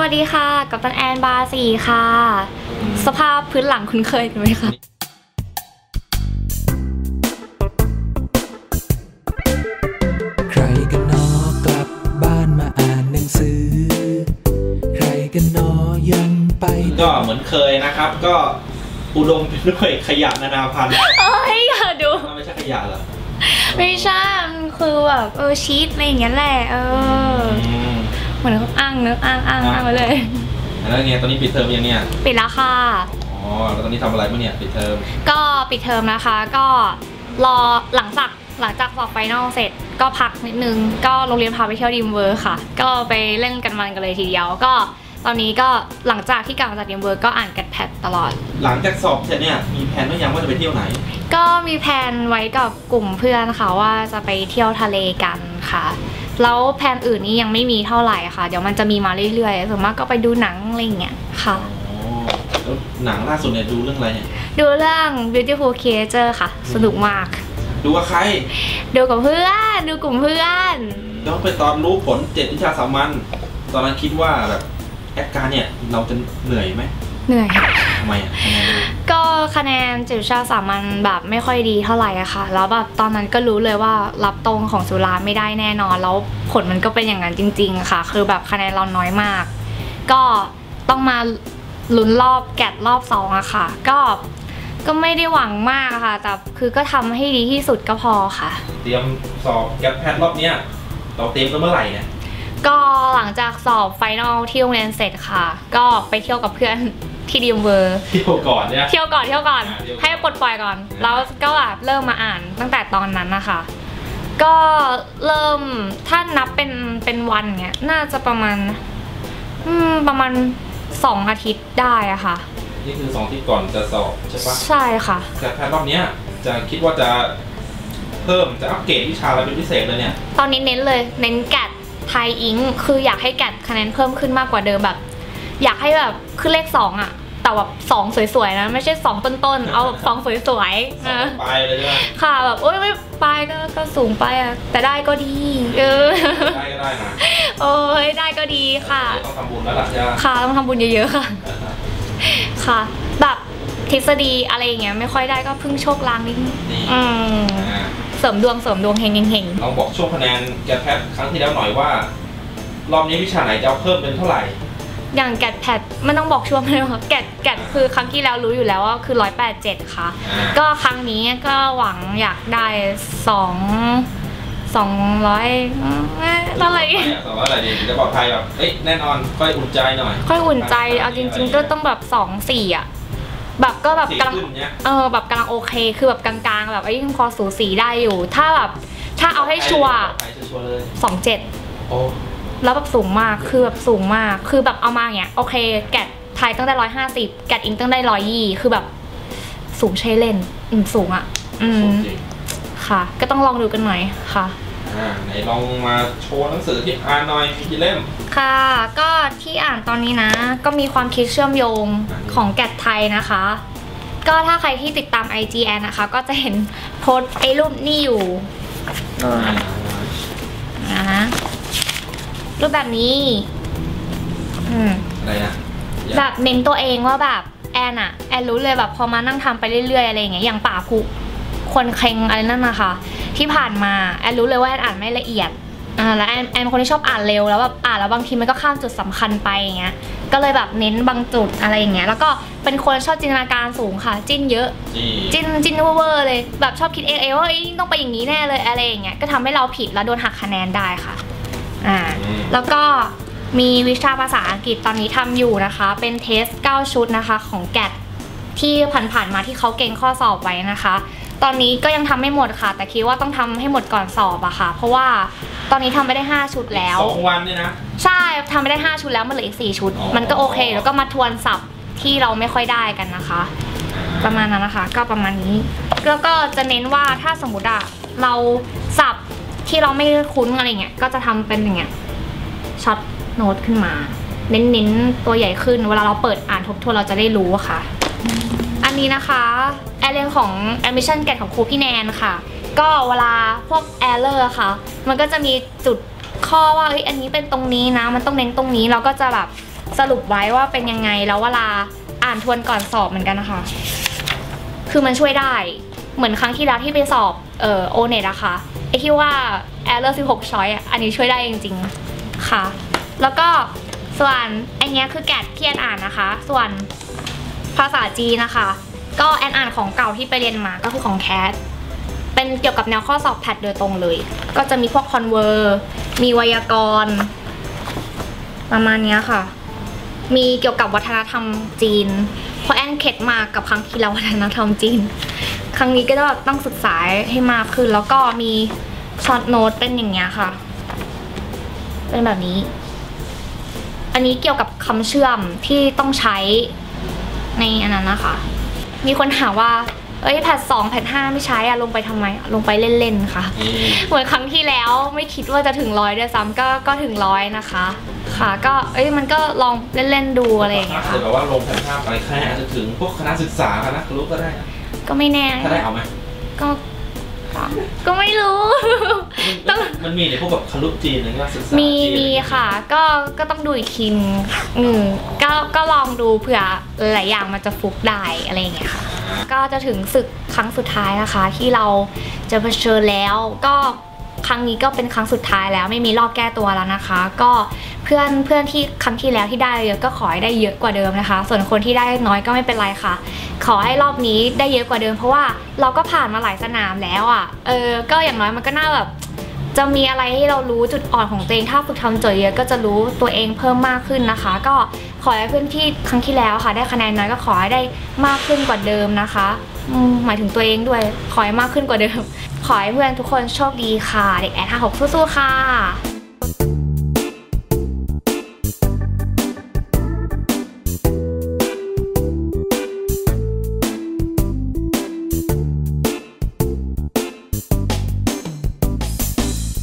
วัสดีค่ะ กับตันแอนบาร์สีค่ะ สภาพพื้นหลังคุ้นเคยกันไหมคะใครกันหนอกลับบ้านมาอ่านหนังสือ ใครกันหนอยังไป ก็เหมือนเคยนะครับ ก็อุดมไปด้วยขยะนานาพันธุ์เอ้ยอย่าดู ไม่ใช่ขยะเหรอ ไม่ใช่ มันคือแบบเออชีสอะไรอย่างเงี้ยแหละเออ มเหมือนเขาอ้างเนื้อะอ้างอ้างอ้างไปเลย แล้วไงตอนนี้ปิดเทอมยังเนี่ย ปิดแล้วค่ะ อ๋อ แล้วตอนนี้ทำอะไรบ้างเนี่ยปิดเทอม ก็ปิดเทอมนะคะ ก็รอหลังจากหลังจากสอบไฟนอลเสร็จก็พักนิดนึง ก็โรงเรียนพาไปเที่ยวดิมเวอร์ค่ะ ก็ไปเล่นกันมันกันเลยทีเดียว ก็ตอนนี้ก็หลังจากที่กลับมาจากดิมเวอร์ก็อ่านกันแพทตลอด หลังจากสอบเสร็จเนี่ยมีแผนว่ายังว่าจะไปเที่ยวไหน ก็มีแผนไว้กับกลุ่มเพื่อนค่ะว่าจะไปเที่ยวทะเลกันค่ะ แล้วแผนอื่นนี้ยังไม่มีเท่าไหร่ค่ะ เดี๋ยวมันจะมีมาเรื่อยๆส่วนมากก็ไปดูหนังอะไรอย่างเงี้ยค่ะอ๋อแล้วหนังล่าสุดเนี่ยดูเรื่องอะไรเนี่ยดูเรื่อง Beautiful Creature ค่ะ สนุกมาก ดูกับใคร ดูกับเพื่อน ดูกลุ่มเพื่อนแล้วไปตอนรู้ผลเจ็ดวิชาสามัญตอนนั้นคิดว่าแบบแอดการเนี่ยเราจะเหนื่อยไหมเหนื่อยทำไมอะทำไมดูก็คะแนนจิตวิชาสามัญแบบไม่ค่อยดีเท่าไหร่อะค่ะ แล้วแบบตอนนั้นก็รู้เลยว่ารับตรงของสุราไม่ได้แน่นอน แล้วผลมันก็เป็นอย่างนั้นจริง ๆ ค่ะ คือแบบคะแนนเราน้อยมาก ก็ต้องมาลุ้นรอบแกดรอบสองอะค่ะ ก็ก็ไม่ได้หวังมากอะค่ะ แต่คือก็ทำให้ดีที่สุดก็พอค่ะ เตรียมสอบแกปแพทรอบเนี้ยเราเตรียมกันเมื่อไหร่เนี่ย ก็หลังจากสอบไฟนอลที่โรงเรียนเสร็จค่ะ ก็ไปเที่ยวกับเพื่อน ที่ดีมเวอร์เที่ยวก่อนเนี่ยเที่ยวก่อนเที่ยวก่อนอ่าเที่ยวก่อน ให้ปลดปล่อยก่อน แล้วก็แบบเริ่มมาอ่านตั้งแต่ตอนนั้นนะคะ ก็เริ่มถ้านับเป็นเป็นวันเนี้ยน่าจะประมาณอืมประมาณสองอาทิตย์ได้อะค่ะ นี่คือสองที่ก่อนจะสอบใช่ปะใช่ค่ะแต่แพทรอบเนี้ยจะคิดว่าจะเพิ่มจะอัปเกรดวิชาอะไรเป็นพิเศษเลยเนี่ย ตอนนี้เน้นเลยเน้นแกดไทยอิง คืออยากให้แกดคะแนนเพิ่มขึ้นมากกว่าเดิมแบบ อยากให้แบบขึ้นเลขสองอะ แต่แบบสองสวยๆนะไม่ใช่สองต้นๆเอาแบบสองสวยๆสอเออบไปเลยใช่ไหมค่ะแบบโอ๊ยไม่ไปก็ก็สูงไปอะแต่ได้ก็ดี เออได้ก็ได้นะโอ้ยได้ก็ดีค่ะเดี๋ยวต้องทำบุญแล้วล่ะใช่ไหมค่ะต้องทำบุญเยอะๆค่ะ ค่ะ แบบทฤษฎีอะไรอย่างเงี้ยไม่ค่อยได้ก็พึ่งโชคลางนิดนึงนี่อืมอ่าเสริมดวงเสริมดวงเฮงเฮงลองบอกช่วงคะแนนแกปแพทครั้งที่แล้วหน่อยว่า รอบนี้วิชาไหนจะเอาเพิ่มเป็นเท่าไหร่ๆ อย่างแกดแพดไม่ต้องบอกช่วงเลยค่ะแกดแกดคือครั้งที่แล้วรู้อยู่แล้วว่าคือร้อยแปดเจ็ดค่ะอ่าก็ครั้งนี้ก็หวังอยากได้สองสองร้อยเท่าไหร่สองร้อยอะไรดีจะบอกไทยแบบเอ้ยแน่นอนค่อยอุ่นใจหน่อย ค่อยอุ่นใจเอาจริง ๆ ก็ต้องแบบสองสี่อะแบบก็แบบสี่กำลังขึ้นเนี้ยเออแบบกำลังโอเค คือแบบกลางๆ แบบไอ้ยังพอสูสีได้อยู่ ถ้าแบบถ้าเอาให้ชัวร์ไทยชัวร์ๆเลยสองเจ็ดโอ้ แล้วแบบสูงมากคือแบบสูงมากคือแบบเอามาอย่างเงี้ยโอเค แกดไทยต้องได้ร้อยห้าสิบแกดอิงต้องได้ร้อยยี่คือแบบสูงใช้เล่น อืมสูงอะ อืมจริงค่ะ ก็ต้องลองดูกันหน่อยค่ะอ่าไหนลองมาโชว์หนังสือที่อ่านหน่อยมีกี่เล่ม ค่ะ ก็ที่อ่านตอนนี้นะ ก็มีความคิดเชื่อมโยงของแกดไทยนะคะ ก็ถ้าใครที่ติดตาม IGN นะคะ ก็จะเห็นโพสต์ไอ้รูปนี่อยู่นะฮะ รูปแบบนี้ อืม อะไรนะอยากแบบเน้นตัวเองว่าแบบแอนอะแอนรู้เลยแบบพอมานั่งทำไปเรื่อยๆอะไรอย่างเงี้ยอย่างป่าคุคนเคงอะไรนั่นนะคะที่ผ่านมาแอนรู้เลยว่าแอนอ่านไม่ละเอียดอ่าแล้วแอนแอนเป็นคนที่ชอบอ่านเร็วแล้วแบบอ่านแล้วบางทีมันก็ข้ามจุดสำคัญไปอย่างเงี้ยก็เลยแบบเน้นบางจุดอะไรอย่างเงี้ยแล้วก็เป็นคนชอบจินตนาการสูงค่ะ จิ้นเยอะจีจินจินเวอร์ๆเลยแบบชอบคิดเองเองว่าเอ้ยต้องไปอย่างนี้แน่เลยอะไรอย่างเงี้ยก็ทำให้เราผิดแล้วโดนหักคะแนนได้ค่ะ อ่าอืมแล้วก็มีวิชาภาษาอังกฤษตอนนี้ทำอยู่นะคะ เป็นเทส 9 ชุดนะคะของแกดที่ผ่านๆมาที่เขาเก่งข้อสอบไว้นะคะ ตอนนี้ก็ยังทำไม่หมดค่ะ แต่คิดว่าต้องทำให้หมดก่อนสอบอะค่ะ เพราะว่าตอนนี้ทำไปได้ 5 ชุดแล้ว สองวันเนี่ยนะ ใช่ทำไปได้ 5 ชุดแล้วมันเหลืออีก 4 ชุดอ๋อมันก็โอเค แล้วก็มาทวนศัพท์ที่เราไม่ค่อยได้กันนะคะ ประมาณนั้นนะคะ ก็ประมาณนี้ แล้วก็จะเน้นว่าถ้าสมมติอะเราสับ ที่เราไม่คุ้นอะไรเงี้ยก็จะทำเป็นอย่างเงี้ยช็อตโน้ตขึ้นมา เน้นๆตัวใหญ่ขึ้น เวลาเราเปิดอ่านทบทวนเราจะได้รู้อะค่ะ อันนี้นะคะแอร์เรียนของ admission get ของครูพี่แนนค่ะ ก็เวลาพวก error อะค่ะ มันก็จะมีจุดข้อว่าเอ้ยอันนี้เป็นตรงนี้นะ มันต้องเน้นตรงนี้เราก็จะแบบสรุปไว้ว่าเป็นยังไงแล้วเวลาอ่านทวนก่อนสอบเหมือนกันนะคะ คือมันช่วยได้ เหมือนครั้งที่แล้วที่ไปสอบเอ่อโอเน็ตอะค่ะไอที่ว่า error 16 ช้อยอะอันนี้ช่วยได้จริงๆค่ะ แล้วก็ส่วนไอเนี้ยคือแกดที่แอนอ่านนะคะ ส่วนภาษาจีนนะคะ ก็แอนอ่านของเก่าที่ไปเรียนมาก็คือของแคทเป็นเกี่ยวกับแนวข้อสอบแพทโดยตรงเลย ก็จะมีพวกคอนเวอร์มีไวยากรณ์ประมาณนี้ค่ะ มีเกี่ยวกับวัฒนธรรมจีน เพราะแอนเข็ดมากกับครั้งที่แล้ววัฒนธรรมจีน ครั้งนี้ก็ต้องต้องศึกษาให้มากขึ้น แล้วก็มีช็อตโน้ตเป็นอย่างเงี้ยค่ะ เป็นแบบนี้ อันนี้เกี่ยวกับคำเชื่อมที่ต้องใช้ในอันนั้นนะคะ มีคนถามว่า เอ้ยแพทสองแพทห้าไม่ใช้อะลงไปทำไม ลงไปเล่นๆค่ะนี่เหมือนครั้งที่แล้วไม่คิดว่าจะถึงร้อยด้วยซ้ำก็ก็ถึงร้อยนะคะ ค่ะ ก็เอ้ยมันก็ลองเล่นๆดูอะไรอย่างเงี้ยถ้าค่ะเกิดแบบว่าลงแผนภาพอะไรแค่อาจจะถึงพวกคณะศึกษาคณะครุก็ได้นะก็ไม่แน่ถ้าได้เอาไหมก็ก็ไม่รู้ต้องมันมีในพวกแบบครุจีนอะไรเงี้ยศึกษามีจีนมีค่ะ ก็ก็ต้องดูอีกทีนึงอืมก็ก็ลองดูเผื่อหลายอย่างมันจะฟุกได้อะไรอย่างเงี้ยค่ะ ก็จะถึงศึกครั้งสุดท้ายนะคะ ที่เราจะเผชิญแล้วก็ ครั้งนี้ก็เป็นครั้งสุดท้ายแล้วไม่มีรอบแก้ตัวแล้วนะคะ ก็เพื่อนเพื่อนที่ครั้งที่แล้วที่ได้เยอะก็ขอให้ได้เยอะกว่าเดิมนะคะ ส่วนคนที่ได้น้อยก็ไม่เป็นไรค่ะ ขอให้รอบนี้ได้เยอะกว่าเดิม เพราะว่าเราก็ผ่านมาหลายสนามแล้วอะ่ะเออก็อย่างน้อยมันก็น่าแบบจะมีอะไรให้เรารู้จุดอ่อนของตัวเองถ้าฝึกทำโจทย์เยอะก็จะรู้ตัวเองเพิ่มมากขึ้นนะคะ ก็ขอให้เพื่อนที่ครั้งที่แล้วค่ะ ได้คะแนนน้อยก็ขอให้ได้มากขึ้นกว่าเดิมนะคะ หมายถึงตัวเองด้วย ขอให้มากขึ้นกว่าเดิม ขอให้เพื่อนทุกคนโชคดีค่ะ เด็กแอด56สู้ๆค่ะ